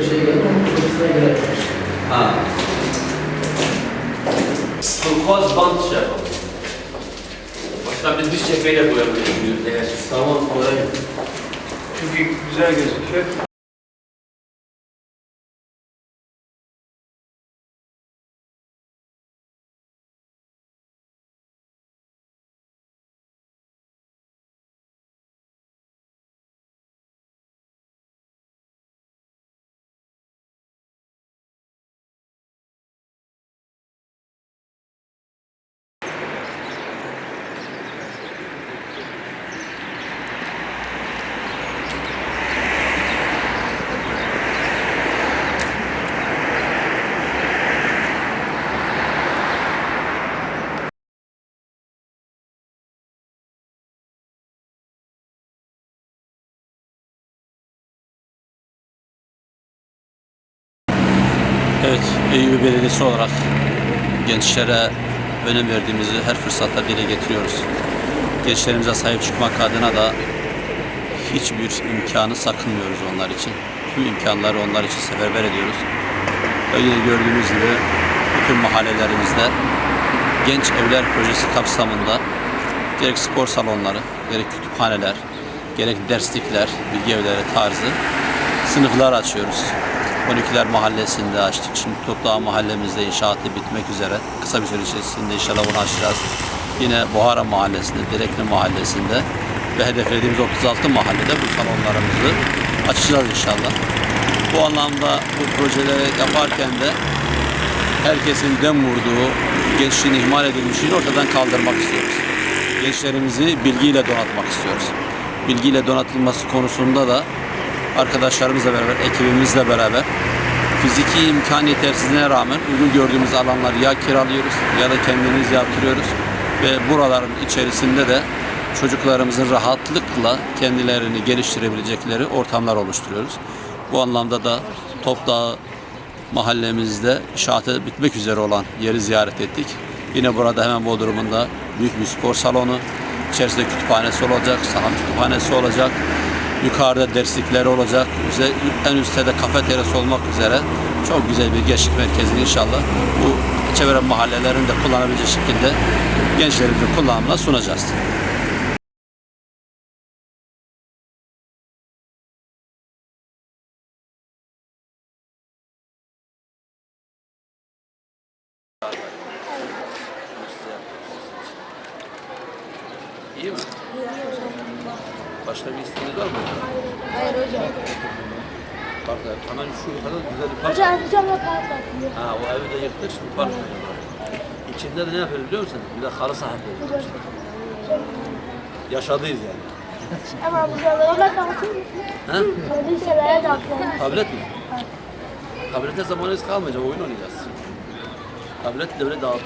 bir şey geldi ama projesine göre Ha. Turkuaz bant şey yapalım. Başka biz diş çekmeyle eğer. tamam kolay. Çünkü güzel gözüküyor. Evet, Eyüp Belediyesi olarak gençlere önem verdiğimizi her fırsatta dile getiriyoruz. Gençlerimize sahip çıkmak adına da hiçbir imkanı sakınmıyoruz onlar için. Tüm imkanları onlar için seferber ediyoruz. Ve yine gördüğünüz gibi bütün mahallelerimizde genç evler projesi kapsamında gerek spor salonları, gerek kütüphaneler, gerek derslikler, bilgi evleri tarzı sınıflar açıyoruz. 12'ler mahallesinde açtık. Şimdi Toprağı mahallemizde inşaatı bitmek üzere. Kısa bir süre içerisinde inşallah bunu açacağız. Yine Buhara mahallesinde, Direkli mahallesinde ve hedeflediğimiz 36 mahallede bu salonlarımızı açacağız inşallah. Bu anlamda bu projeleri yaparken de herkesin dem vurduğu, gençliğin ihmal edilmişliğini ortadan kaldırmak istiyoruz. Gençlerimizi bilgiyle donatmak istiyoruz. Bilgiyle donatılması konusunda da arkadaşlarımızla beraber, ekibimizle beraber fiziki imkan yetersizliğine rağmen uygun gördüğümüz alanları ya kiralıyoruz ya da kendimiz yaptırıyoruz ve buraların içerisinde de çocuklarımızın rahatlıkla kendilerini geliştirebilecekleri ortamlar oluşturuyoruz. Bu anlamda da Topdağ mahallemizde inşaatı bitmek üzere olan yeri ziyaret ettik. Yine burada hemen Bodrum'unda büyük bir spor salonu, içerisinde kütüphanesi olacak, sanat kütüphanesi olacak, yukarıda derslikleri olacak, en üstte de kafeteryası olmak üzere çok güzel bir gençlik merkezini inşallah bu çevre mahallelerinde kullanabilecek şekilde gençlerimizin kullanımına sunacağız. İyi mi? Başka bir isteğiniz var mı? Hayır hocam. Bak hemen şu kadar güzel bir park. Hocam hocam da park var. Ha o evi de yıktık şimdi park var. İçinde de ne yapıyoruz biliyor musun? Bir de halı saha yapıyoruz. Yaşadıyız yani. Ama bize öyle dağıtıyor musun? Ha? Liselere dağıtıyor. Tablet mi? Tablete zamanımız kalmayacak, oyun oynayacağız. Tablet de böyle dağıtıyor.